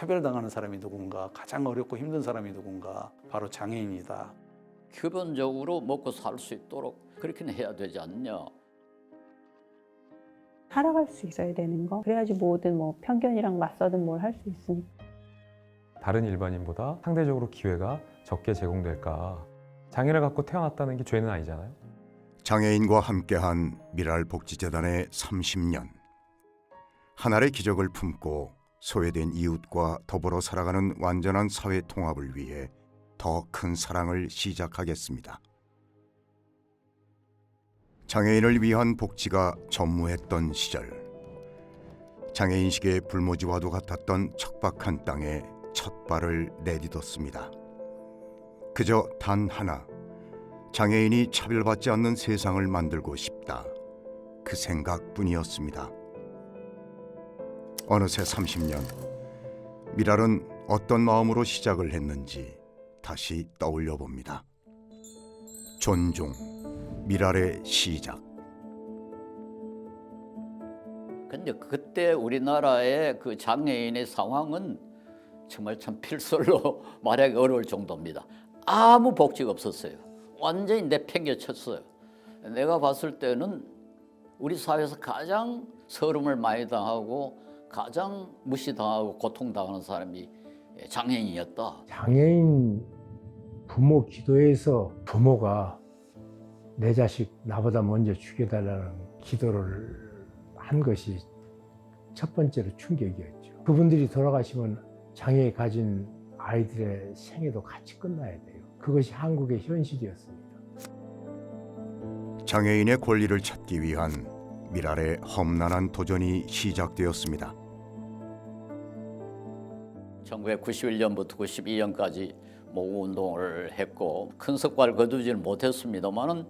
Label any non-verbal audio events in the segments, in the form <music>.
차별당하는 사람이 누군가, 가장 어렵고 힘든 사람이 누군가, 바로 장애인이다. 기본적으로 먹고 살 수 있도록 그렇게는 해야 되지 않냐. 살아갈 수 있어야 되는 거. 그래야지 뭐든 뭐 편견이랑 맞서든 뭘 할 수 있으니까. 다른 일반인보다 상대적으로 기회가 적게 제공될까? 장애를 갖고 태어났다는 게 죄는 아니잖아요. 장애인과 함께한 미랄 복지재단의 30년. 하나의 기적을 품고 소외된 이웃과 더불어 살아가는 완전한 사회 통합을 위해 더 큰 사랑을 시작하겠습니다. 장애인을 위한 복지가 전무했던 시절. 장애인식의 불모지와도 같았던 척박한 땅에 첫 발을 내딛었습니다. 그저 단 하나. 장애인이 차별받지 않는 세상을 만들고 싶다. 그 생각뿐이었습니다. 어느새 30년. 미랄은 어떤 마음으로 시작을 했는지 다시 떠올려 봅니다. 존중. 미랄의 시작. 근데 그때 우리나라의 그 장애인의 상황은 정말 참 필설로 <laughs> 말하기 어려울 정도입니다. 아무 복지가 없었어요. 완전히 내팽개쳤어요. 내가 봤을 때는 우리 사회에서 가장 서름을 많이 당하고 가장 무시당하고 고통당하는 사람이 장애인이었다. 장애인 부모 기도에서 부모가 내 자식 나보다 먼저 죽여달라는 기도를 한 것이 첫 번째로 충격이었죠. 그분들이 돌아가시면 장애 가진 아이들의 생애도 같이 끝나야 돼요. 그것이 한국의 현실이었습니다. 장애인의 권리를 찾기 위한 미랄의 험난한 도전이 시작되었습니다. 1991년부터 92년까지 모금 운동을 했고 큰 성과를 거두지는 못했습니다만은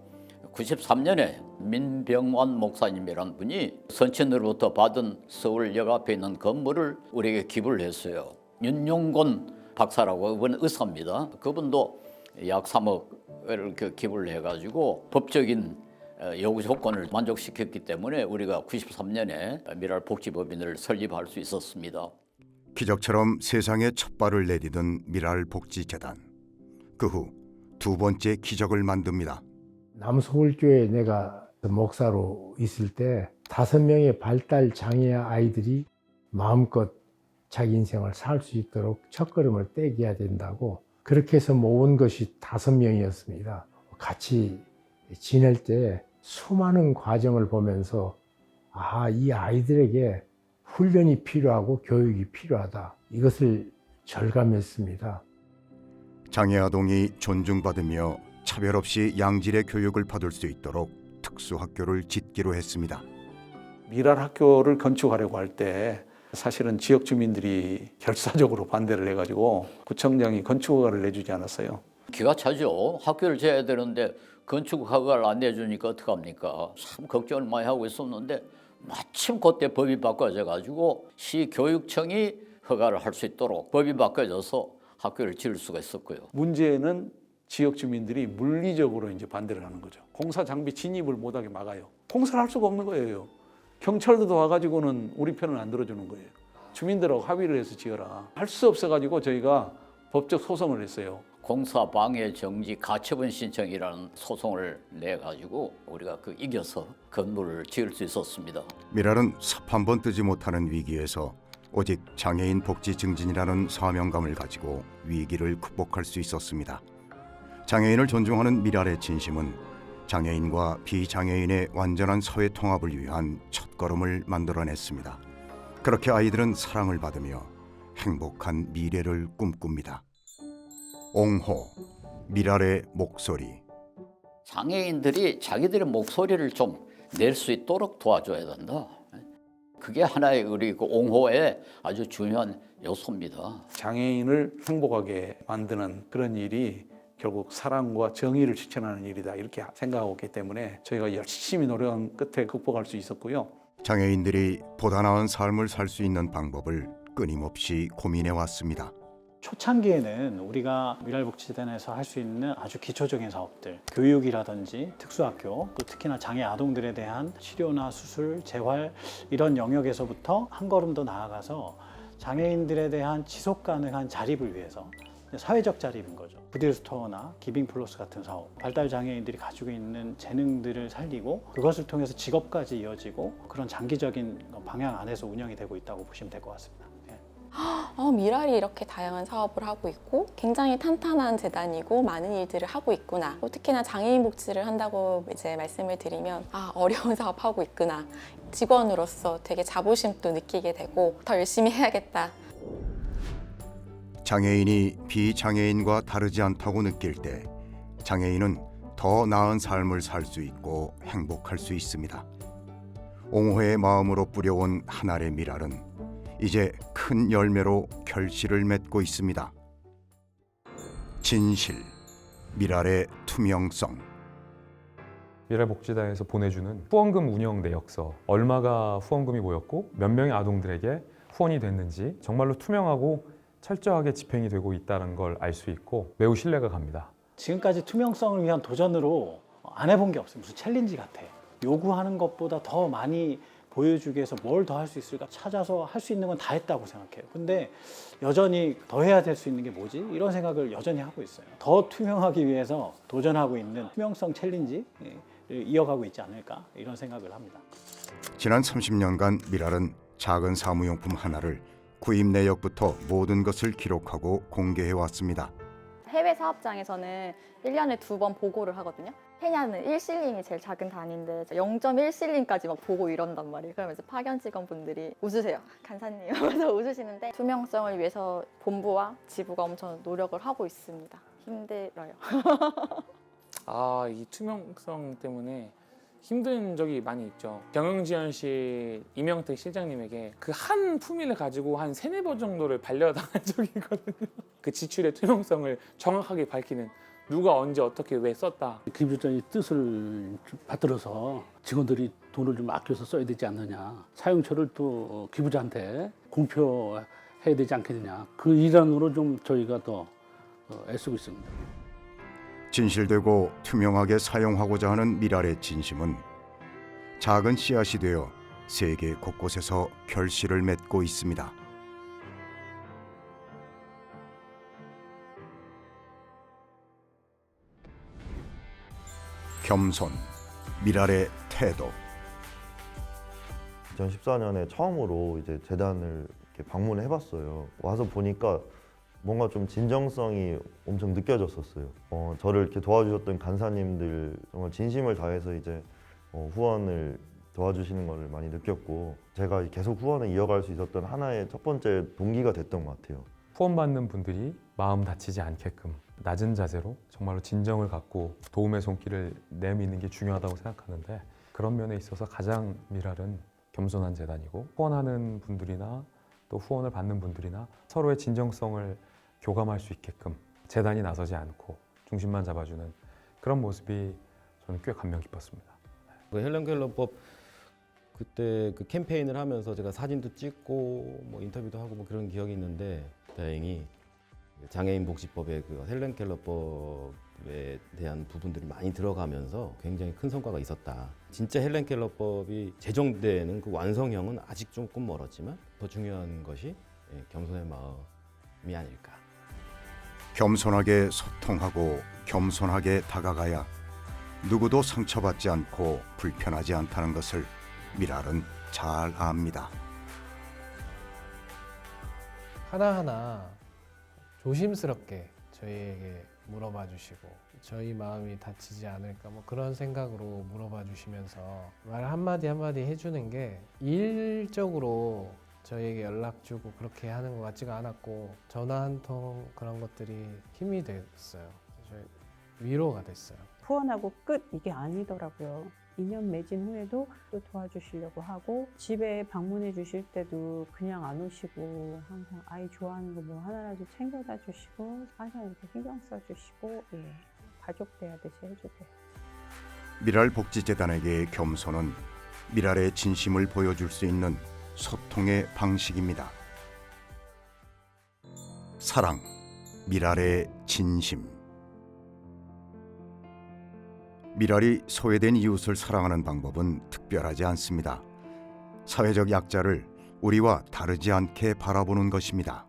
93년에 민병완 목사님이란 분이 선친으로부터 받은 서울역 앞에 있는 건물을 우리에게 기부를 했어요. 윤용곤 박사라고 그분 의사입니다. 그분도 약 3억을 그 기부를 해가지고 법적인 어, 요구 조건을 만족시켰기 때문에 우리가 93년에 미랄 복지법인을 설립할 수 있었습니다. 기적처럼 세상에 첫 발을 내디딘 미랄 복지 재단. 그 후 두 번째 기적을 만듭니다. 남서울교회 내가 목사로 있을 때 다섯 명의 발달 장애 아이들이 마음껏 자기 인생을 살 수 있도록 첫걸음을 떼게 된다고 그렇게 해서 모은 것이 다섯 명이었습니다. 같이 지낼 때 수많은 과정을 보면서 아, 이 아이들에게 훈련이 필요하고 교육이 필요하다. 이것을 절감했습니다. 장애 아동이 존중받으며 차별 없이 양질의 교육을 받을 수 있도록 특수학교를 짓기로 했습니다. 미랄 학교를 건축하려고 할 때 사실은 지역 주민들이 결사적으로 반대를 해가지고 구청장이 건축 허가를 내주지 않았어요. 기가 차죠. 학교를 지어야 되는데 건축 허가를 안 내주니까 어떡합니까? 참 걱정을 많이 하고 있었는데 마침 그때 법이 바꿔져 가지고 시 교육청이 허가를 할 수 있도록 법이 바꿔져서 학교를 지을 수가 있었고요. 문제는 지역 주민들이 물리적으로 이제 반대를 하는 거죠. 공사 장비 진입을 못하게 막아요. 공사를 할 수가 없는 거예요. 경찰도 와가지고는 우리 편을 안 들어주는 거예요. 주민들하고 합의를 해서 지어라. 할 수 없어가지고 저희가 법적 소송을 했어요. 공사 방해 정지 가처분 신청이라는 소송을 내 가지고 우리가 그 이겨서 건물을 지을 수 있었습니다. 미랄은 삽 한 번 뜨지 못하는 위기에서 오직 장애인 복지 증진이라는 사명감을 가지고 위기를 극복할 수 있었습니다. 장애인을 존중하는 미랄의 진심은 장애인과 비장애인의 완전한 사회 통합을 위한 첫걸음을 만들어냈습니다. 그렇게 아이들은 사랑을 받으며 행복한 미래를 꿈꿉니다. 옹호, 미랄의 목소리. 장애인들이 자기들의 목소리를 좀 낼 수 있도록 도와줘야 된다. 그게 하나의 우리 그 옹호의 아주 중요한 요소입니다. 장애인을 행복하게 만드는 그런 일이 결국 사랑과 정의를 실천하는 일이다 이렇게 생각하고 있기 때문에 저희가 열심히 노력한 끝에 극복할 수 있었고요. 장애인들이 보다 나은 삶을 살 수 있는 방법을 끊임없이 고민해 왔습니다. 초창기에는 우리가 미랄복지재단에서 할 수 있는 아주 기초적인 사업들, 교육이라든지 특수학교, 또 특히나 장애 아동들에 대한 치료나 수술, 재활 이런 영역에서부터 한 걸음 더 나아가서 장애인들에 대한 지속 가능한 자립을 위해서 사회적 자립인 거죠. 푸드 스토어나 기빙 플러스 같은 사업, 발달 장애인들이 가지고 있는 재능들을 살리고 그것을 통해서 직업까지 이어지고 그런 장기적인 방향 안에서 운영이 되고 있다고 보시면 될 것 같습니다. 예. 어, 미랄이 이렇게 다양한 사업을 하고 있고 굉장히 탄탄한 재단이고 많은 일들을 하고 있구나. 또 특히나 장애인 복지를 한다고 이제 말씀을 드리면 아 어려운 <laughs> 사업 하고 있구나. 직원으로서 되게 자부심도 느끼게 되고 더 열심히 해야겠다. 장애인이 비장애인과 다르지 않다고 느낄 때 장애인은 더 나은 삶을 살 수 있고 행복할 수 있습니다. 옹호의 마음으로 뿌려온 한 알의 미랄은 이제 큰 열매로 결실을 맺고 있습니다. 진실, 미랄의 투명성. 미래복지단에서 보내주는 후원금 운영 내역서 얼마가 후원금이 모였고 몇 명의 아동들에게 후원이 됐는지 정말로 투명하고 철저하게 집행이 되고 있다는 걸 알 수 있고 매우 신뢰가 갑니다. 지금까지 투명성을 위한 도전으로 안 해본 게 없어요. 무슨 챌린지 같아. 요구하는 것보다 더 많이 보여주기 위해서 뭘 더 할 수 있을까 찾아서 할 수 있는 건 다 했다고 생각해요. 근데 여전히 더 해야 될 수 있는 게 뭐지? 이런 생각을 여전히 하고 있어요. 더 투명하기 위해서 도전하고 있는 투명성 챌린지를 이어가고 있지 않을까 이런 생각을 합니다. 지난 30년간 미랄은 작은 사무용품 하나를 구입 내역부터 모든 것을 기록하고 공개해 왔습니다. 해외 사업장에서는 1년에 두 번 보고를 하거든요. 케냐는 1실링이 제일 작은 단위인데 0.1실링까지 막 보고 이런단 말이에요. 그러면서 파견 직원분들이 웃으세요. 간사님 <laughs> 하면서 웃으시는데 투명성을 위해서 본부와 지부가 엄청 노력을 하고 있습니다. 힘들어요. <laughs> 아, 이 투명성 때문에 힘든 적이 많이 있죠. 경영지원실 이명택 실장님에게 그 한 품위를 가지고 한 세네 번 정도를 반려당한 <laughs> 적이 있거든요. 그 지출의 투명성을 정확하게 밝히는 누가 언제 어떻게 왜 썼다. 기부자의 뜻을 받들어서 직원들이 돈을 좀 아껴서 써야 되지 않느냐. 사용처를 또 기부자한테 공표해야 되지 않겠느냐. 그 일환으로 좀 저희가 더 어, 애쓰고 있습니다. 진실되고 투명하게 사용하고자 하는 미랄의 진심은 작은 씨앗이 되어 세계 곳곳에서 결실을 맺고 있습니다. 겸손, 미랄의 태도. 2014년에 처음으로 이제 재단을 이렇게 방문을 해봤어요. 와서 보니까 뭔가 좀 진정성이 엄청 느껴졌었어요. 어, 저를 이렇게 도와주셨던 간사님들 정말 진심을 다해서 이제 어, 후원을 도와주시는 것을 많이 느꼈고 제가 계속 후원을 이어갈 수 있었던 하나의 첫 번째 동기가 됐던 것 같아요. 후원받는 분들이 마음 다치지 않게끔 낮은 자세로 정말로 진정을 갖고 도움의 손길을 내미는 게 중요하다고 생각하는데 그런 면에 있어서 가장 미랄은 겸손한 재단이고 후원하는 분들이나 또 후원을 받는 분들이나 서로의 진정성을 교감할 수 있게끔 재단이 나서지 않고 중심만 잡아주는 그런 모습이 저는 꽤 감명 깊었습니다. 그 헬렌 켈러법 그때 그 캠페인을 하면서 제가 사진도 찍고 뭐 인터뷰도 하고 뭐 그런 기억이 있는데 다행히 장애인 복지법의 그 헬렌 켈러법에 대한 부분들이 많이 들어가면서 굉장히 큰 성과가 있었다. 진짜 헬렌 켈러법이 제정되는 그 완성형은 아직 조금 멀었지만 더 중요한 것이 예, 겸손의 마음이 아닐까. 겸손하게 소통하고 겸손하게 다가가야 누구도 상처받지 않고 불편하지 않다는 것을 미랄은 잘 압니다. 하나하나 조심스럽게 저희에게 물어봐 주시고 저희 마음이 다치지 않을까 뭐 그런 생각으로 물어봐 주시면서 말 한마디 한마디 해주는 게 일적으로 저희에게 연락 주고 그렇게 하는 것 같지가 않았고 전화 한 통 그런 것들이 힘이 됐어요. 위로가 됐어요. 후원하고 끝 이게 아니더라고요. 2년 맺은 후에도 또 도와주시려고 하고 집에 방문해 주실 때도 그냥 안 오시고 항상 아이 좋아하는 거 뭐 하나라도 챙겨다 주시고 항상 이렇게 신경 써 주시고 예 가족 대하듯이 해주세요. 미랄 복지재단에게 겸손은 미랄의 진심을 보여줄 수 있는 소통의 방식입니다. 사랑, 미랄의 진심. 미랄이 소외된 이웃을 사랑하는 방법은 특별하지 않습니다. 사회적 약자를 우리와 다르지 않게 바라보는 것입니다.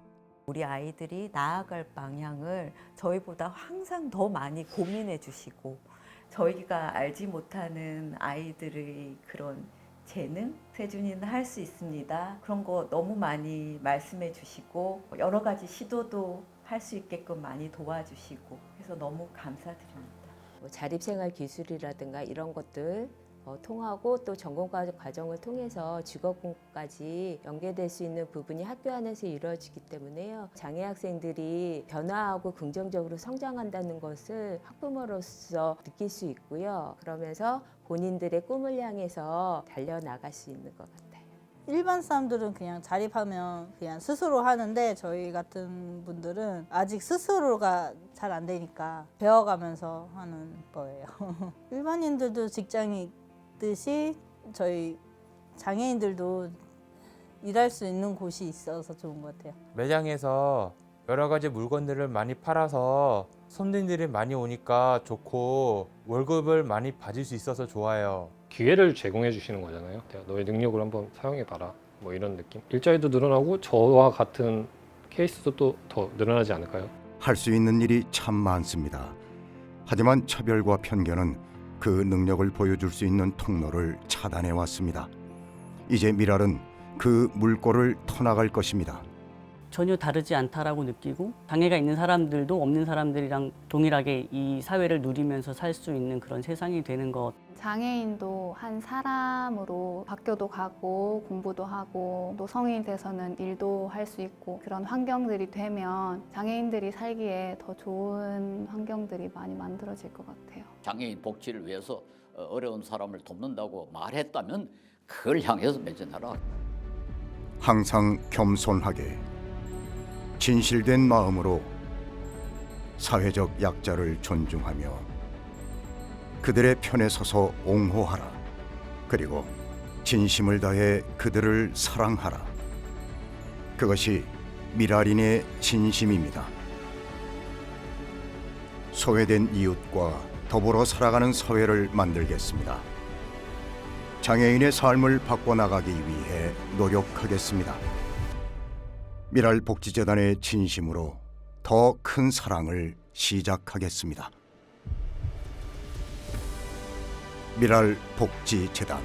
우리 아이들이 나아갈 방향을 저희보다 항상 더 많이 고민해 주시고 저희가 알지 못하는 아이들의 그런 재능, 세준이는 할 수 있습니다. 그런 거 너무 많이 말씀해 주시고 여러 가지 시도도 할 수 있게끔 많이 도와주시고 그래서 너무 감사드립니다. 뭐 자립생활 기술이라든가 이런 것들 어, 통하고 또 전공 과- 과정을 통해서 직업 공부까지 연계될 수 있는 부분이 학교 안에서 이루어지기 때문에요. 장애 학생들이 변화하고 긍정적으로 성장한다는 것을 학부모로서 느낄 수 있고요. 그러면서 본인들의 꿈을 향해서 달려나갈 수 있는 것 같아요. 일반 사람들은 그냥 자립하면 그냥 스스로 하는데 저희 같은 분들은 아직 스스로가 잘 안 되니까 배워가면서 하는 거예요. <laughs> 일반인들도 직장이 있듯이 저희 장애인들도 일할 수 있는 곳이 있어서 좋은 것 같아요. 매장에서 여러 가지 물건들을 많이 팔아서 손님들이 많이 오니까 좋고 월급을 많이 받을 수 있어서 좋아요. 기회를 제공해 주시는 거잖아요. 너의 능력을 한번 사용해 봐라. 뭐 이런 느낌. 일자리도 늘어나고 저와 같은 케이스도 또 더 늘어나지 않을까요? 할 수 있는 일이 참 많습니다. 하지만 차별과 편견은 그 능력을 보여줄 수 있는 통로를 차단해 왔습니다. 이제 미랄은 그 물꼬를 터나갈 것입니다. 전혀 다르지 않다라고 느끼고 장애가 있는 사람들도 없는 사람들이랑 동일하게 이 사회를 누리면서 살 수 있는 그런 세상이 되는 것 장애인도 한 사람으로 학교도 가고 공부도 하고 또 성인이 돼서는 일도 할 수 있고 그런 환경들이 되면 장애인들이 살기에 더 좋은 환경들이 많이 만들어질 것 같아요. 장애인 복지를 위해서 어, 어려운 사람을 돕는다고 말했다면 그걸 향해서 매진하라. 항상 겸손하게 진실된 마음으로 사회적 약자를 존중하며 그들의 편에 서서 옹호하라. 그리고 진심을 다해 그들을 사랑하라. 그것이 미라린의 진심입니다. 소외된 이웃과 더불어 살아가는 사회를 만들겠습니다. 장애인의 삶을 바꿔나가기 위해 노력하겠습니다. 미랄 복지재단의 진심으로 더 큰 사랑을 시작하겠습니다. 미랄 복지재단